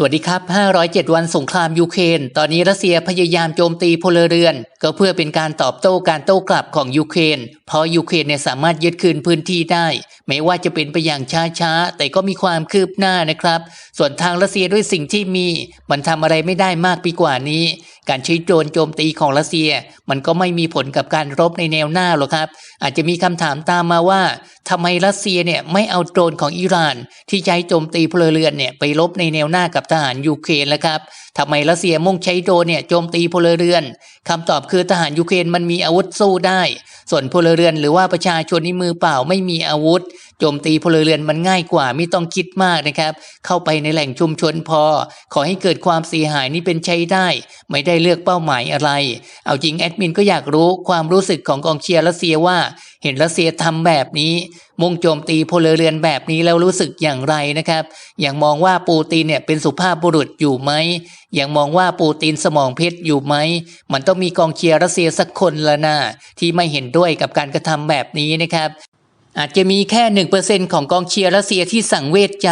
สวัสดีครับ 507 วันสงครามยูเครน ตอนนี้รัสเซียพยายามโจมตีพลเรือน ก็เพื่อเป็นการตอบโต้การโต้กลับของยูเครน เพราะยูเครนเนี่ยสามารถยึดคืนพื้นที่ได้ แม้ว่าจะเป็นไปอย่างช้าๆ แต่ก็มีความคืบหน้านะครับ ส่วนทางรัสเซียด้วยสิ่งที่มี มันทำอะไรไม่ได้มากไปกว่านี้ การใช้โดรนโจมตีของรัสเซีย มันก็ไม่มีผลกับการรบในแนวหน้าหรอกครับ อาจจะมีคำถามตามมาว่าทำไมรัสเซียเนี่ยไม่เอาโดรนของอิหร่าน ที่ใช้โจมตีพลเรือนเนี่ยไปรบในแนวหน้ากับทหารยูเครนแล้วครับทำไมรัสเซียมุ่งใช้โดนเนี่ยโจมตีพลเรือนคำตอบคือทหารยูเครนมันมีอาวุธสู้ได้ ส่วนพลเรือนหรือว่าประชาชนนี่มือเปล่าไม่มีอาวุธ โจมตีพลเรือนมันง่ายกว่าไม่ต้องคิดมากนะครับ เข้าไปในแหล่งชุมชนพอ ขอให้เกิดความเสียหายนี่เป็นใช้ได้ ไม่ได้เลือกเป้าหมายอะไร เอาจริงแอดมินก็อยากรู้ความรู้สึกของกองเชียร์รัสเซียว่า เห็นรัสเซียทำแบบนี้ มุ่งโจมตีพลเรือนแบบนี้แล้วรู้สึกอย่างไรนะครับยังมองว่าปูตินเนี่ยเป็นสุภาพบุรุษอยู่ไหมยังมองว่าปูตินสมองเพชรอยู่ไหม มันต้องมีกองเชียร์รัสเซียสักคนละนะที่ไม่เห็นด้วยกับการกระทำแบบนี้นะครับ อาจจะมีแค่หนึ่งเปอร์เซ็นของกองเชียร์รัสเซียที่สั่งเวทใจ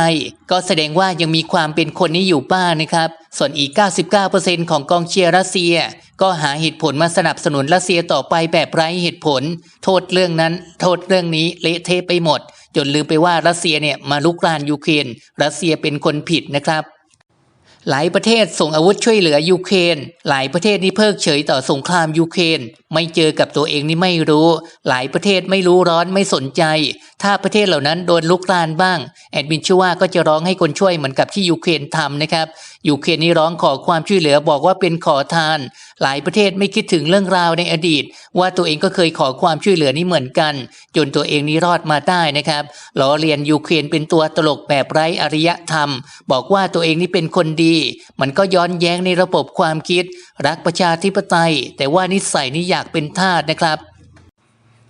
ก็แสดงว่ายังมีความเป็นคนนี้อยู่บ้างนะครับ ส่วนอีก 99%ของกองเชียร์รัสเซีย ก็หาเหตุผลมาสนับสนุนรัสเซียต่อไปแบบไร้เหตุผล โทษเรื่องนั้น โทษเรื่องนี้เละเทะไปหมด จนลืมไปว่ารัสเซียเนี่ยมาลุกรานยูเครนรัสเซียเป็นคนผิดนะครับ หลายประเทศส่งอาวุธช่วยเหลือยูเครน หลายประเทศนี่เพิกเฉยต่อสงครามยูเครน ไม่เจอกับตัวเองนี่ไม่รู้ หลายประเทศไม่รู้ร้อนไม่สนใจ ถ้าประเทศเหล่านั้นโดนลุกรานบ้าง แอดมินชื่อว่าก็จะร้องให้คนช่วยเหมือนกับที่ยูเครนทำนะครับ ยูเครนนี่ร้องขอความช่วยเหลือบอกว่าเป็นขอทาน หลายประเทศไม่คิดถึงเรื่องราวในอดีต ว่าตัวเองก็เคยขอความช่วยเหลือนี้เหมือนกัน จนตัวเองนี้รอดมาได้นะครับล้อเลียนยูเครนเป็นตัวตลกแบบไร้อริยธรรม บอกว่าตัวเองนี่เป็นคนดีมันก็ย้อนแย้งในระบบความคิด รักประชาธิปไตย แต่ว่านิสัยนี่อยากเป็นทาสนะครับ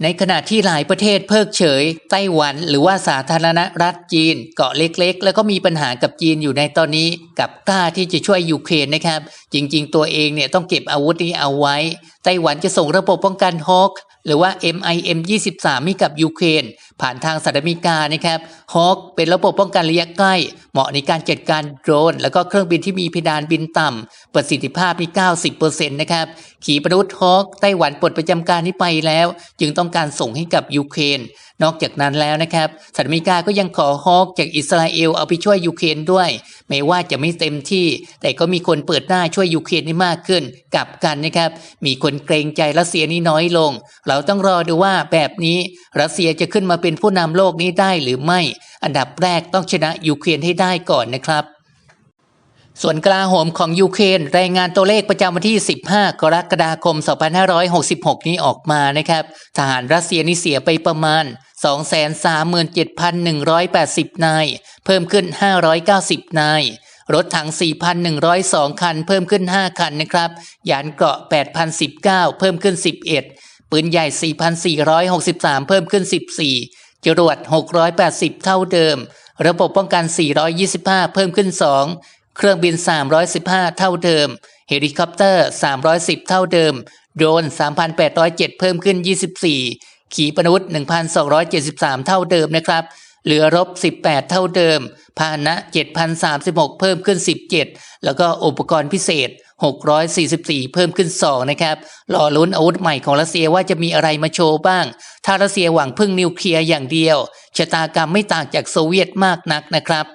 ในขณะที่หลายประเทศเพิกเฉย ไต้หวัน หรือว่าสาธารณรัฐจีน เกาะเล็กๆ แล้วก็มีปัญหากับจีนอยู่ในตอนนี้ กับกล้าที่จะช่วยยูเครนนะครับ จริงๆ ตัวเองเนี่ยต้องเก็บอาวุธนี้เอาไว้ ไต้หวันจะส่งระบบป้องกันฮอ k หรือว่า MIM 23ให้กับยูเครนผ่านทางสหรัฐอเมริกานะครับฮอ k เป็นระบบป้องกันระยะใกล้ เหมาะในการจัดการโดรน แล้วก็เครื่องบินที่มีเพดานบินต่ำประสิทธิภาพนี่90%นะครับ ขีปนาวุธฮอกไต้หวันปลดประจำการนี้ไปแล้ว จึงต้องการส่งให้กับยูเครนนอกจากนั้นแล้วนะครับสหรัฐอเมริกาก็ยังขอฮอ k จากอิสราเอลเอาไปช่วยยูเครนด้วยแม้ว่าจะไม่เต็มที่ แต่ก็มีคนเปิดหน้าช่วยยูเครนนี่มากขึ้นกลับกันนะครับ มีคนเกรงใจรัสเซียนี่น้อยลง เราต้องรอดูว่าแบบนี้รัสเซียจะขึ้นมาเป็นผู้นำโลกนี้ได้หรือไม่ อันดับแรกต้องชนะยูเครนให้ได้ก่อนนะครับส่วนกลาโหมของยูเครนรายงานตัวเลขประจำวันที่ 15 กรกฎาคม 2566 นี้ออกมานะครับ ทหารรัสเซียนี่เสียไปประมาณ 237,180 นาย เพิ่มขึ้น 590 นาย รถถัง 4,102 คัน เพิ่มขึ้น 5 คันนะครับ ยานเกราะ 8,019 เพิ่มขึ้น 11 ปืนใหญ่ 4,463 เพิ่มขึ้น 14 จรวด 680 เท่าเดิม ระบบป้องกัน 425 เพิ่มขึ้น 2 เครื่องบิน 315 เท่าเดิม เฮลิคอปเตอร์ 310 เท่าเดิม โดรน 3,807 เพิ่มขึ้น 24 ขีปนาวุธ 1,273 เท่าเดิมนะครับ เหลือรบ 18 เท่าเดิม พาหนะ 7,036 เพิ่มขึ้น 17 แล้วก็อุปกรณ์พิเศษ 644 เพิ่มขึ้น 2 นะครับรอลุ้นอาวุธใหม่ของรัสเซียว่าจะมีอะไรมาโชว์บ้าง ถ้ารัสเซียหวังพึ่งนิวเคลียร์อย่างเดียว ชะตากรรมไม่ต่างจากโซเวียตมากนักนะครับ